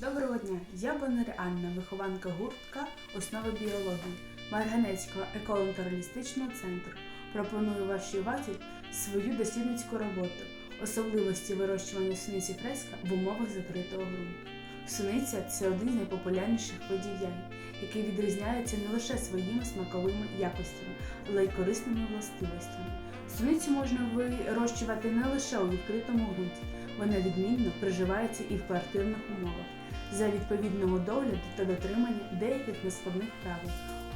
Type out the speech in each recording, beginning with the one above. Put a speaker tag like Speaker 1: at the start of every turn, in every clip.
Speaker 1: Доброго дня! Я Бондар Анна, вихованка гуртка Основи біології Марганецького еколого-натуралістичного центру. Пропоную вашій увазі свою дослідницьку роботу особливості вирощування суниці фреска в умовах закритого ґрунту. Суниця це один з найпопулярніших видів який відрізняється не лише своїми смаковими якостями, але й корисними властивостями. Суницю можна вирощувати не лише у відкритому ґрунті, вона відмінно приживається і в квартирних умовах за відповідного догляду та дотримання деяких нескладних правил.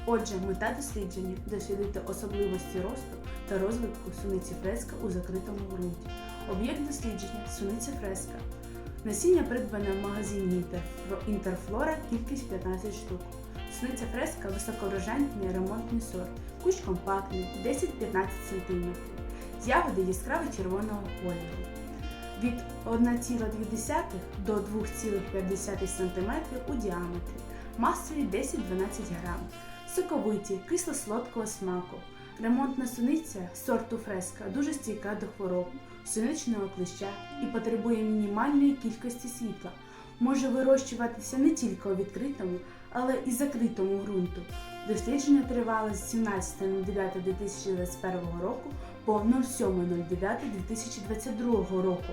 Speaker 1: Отже, мета дослідження дослідити особливості росту та розвитку суниці фреска у закритому ґрунті. Об'єкт дослідження суниця фреска. Насіння придбане в магазині Інтерфлора, кількість 15 штук. Суниця фреска високорожантний ремонтний сорт, кущ компактний 10-15 см. Ягоди яскраво червоного кольору від 1,2 до 2,5 см у діаметрі, масою 10-12 грам, соковиті, кисло-солодкого смаку. Ремонтна суниця сорту фреска дуже стійка до хвороб, суничного клеща і потребує мінімальної кількості світла. Може вирощуватися не тільки у відкритому, але і закритому ґрунту. Дослідження тривали з 17.09.2021 року по 07.09.2022 року.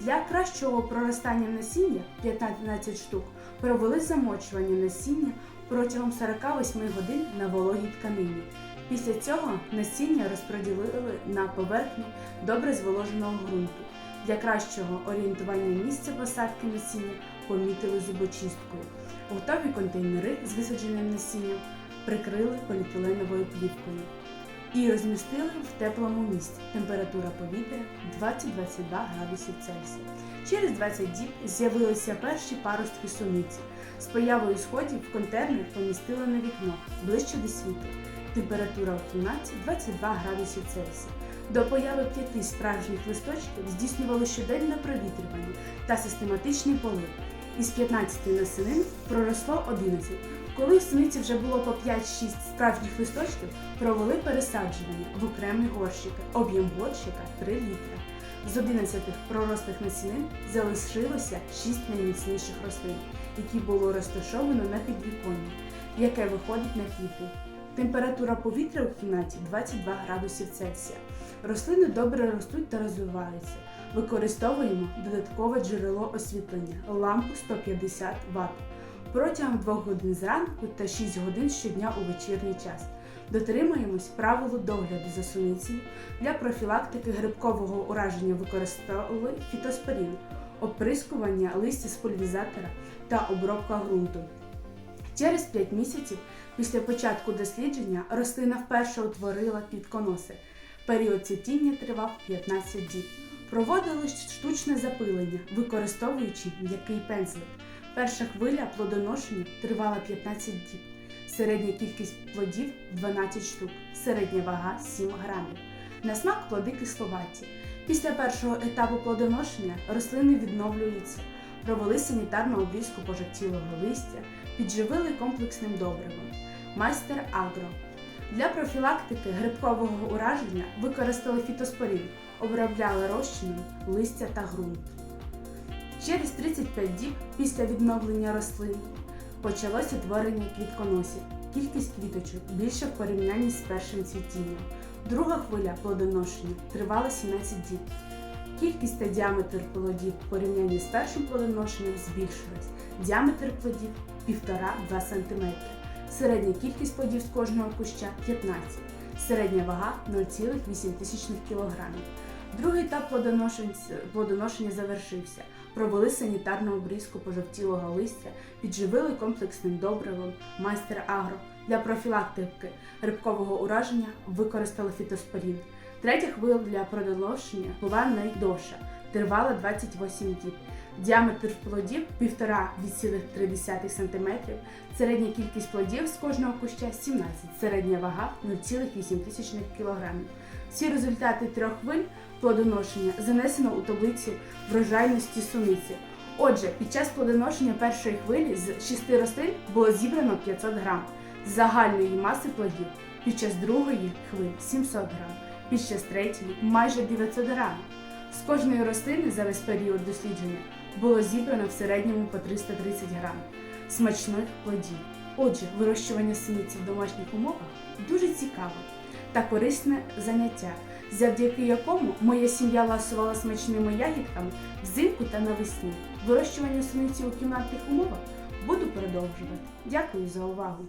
Speaker 1: Для кращого проростання насіння 15 штук провели замочування насіння протягом 48 годин на вологій тканині. Після цього насіння розподілили на поверхню добре зволоженого ґрунту. Для кращого орієнтування місця посадки насіння помітили зубочисткою. Готові контейнери з висадженим насінням прикрили поліетиленовою плівкою і розмістили в теплому місці. Температура повітря 20-22 градусів Цельсія. Через 20 діб з'явилися перші паростки суниці. З появою сходів в контейнер помістили на вікно ближче до світла. Температура в кімнаті 22 градусів Цельсія. До появи п'яти справжніх листочків здійснювали щоденне провітрювання та систематичний полив. Із 15 насінин проросло 11. Коли в суниці вже було по 5-6 справжніх листочків, провели пересаджування в окремі горщики. Об'єм горщика 3 літра. З 11 пророслих насінин залишилося 6 найміцніших рослин, які було розташовано на підвіконні, яке виходить на квіти. Температура повітря у кімнаті 22 градусів Цельсія. Рослини добре ростуть та розвиваються. Використовуємо додаткове джерело освітлення лампу 150 Вт протягом 2 годин зранку та 6 годин щодня у вечірній час. Дотримуємось правилу догляду за суницею. Для профілактики грибкового ураження використовували фітоспорін, оприскування листя з пульвізатора та обробка ґрунту. Через 5 місяців після початку дослідження рослина вперше утворила квітконоси. Період цвітіння тривав 15 діб. Проводили штучне запилення, використовуючи м'який пензлик. Перша хвиля плодоношення тривала 15 діб. Середня кількість плодів 12 штук, середня вага 7 грамів. На смак плоди кисловаті. Після першого етапу плодоношення рослини відновлюються, провели санітарну обрізку пожовтілого листя, підживили комплексним добривом. Майстер Агро. Для профілактики грибкового ураження використали фітоспорін, обробляли розчином листя та ґрунт. Через 35 діб після відновлення рослин почалося творення квітконосів. Кількість квіточок більше в порівнянні з першим цвітінням. Друга хвиля плодоношення тривала 17 діб. Кількість та діаметр плодів в порівнянні з першим плодоношенням збільшилась. Діаметр плодів 1,5-2 см. Середня кількість плодів з кожного куща 15 середня вага 0,8 кг. Другий етап плодоношення завершився. Провели санітарну обрізку пожовтілого листя, підживили комплексним добривом майстер агро. Для профілактики грибкового ураження використали фітоспорін. Третя хвиля плодоношення була найдовша, тривала 28 діб. Діаметр плодів 1,5-2,3 см, середня кількість плодів з кожного куща 17, середня вага 0,8 кг. Всі результати трьох хвиль плодоношення занесено у таблицю врожайності суниці. Отже, під час плодоношення першої хвилі з 6 рослин було зібрано 500 грам загальної маси плодів. Під час другої хвилі 700 грам, під час третьої майже 900 грам. З кожної рослини за весь період дослідження було зібрано в середньому по 330 грам смачних плодів. Отже, вирощування синиці в домашніх умовах дуже цікаве та корисне заняття, завдяки якому моя сім'я ласувала смачними ягідками взимку та навесні. Вирощування суниці у кімнатних умовах буду продовжувати. Дякую за увагу!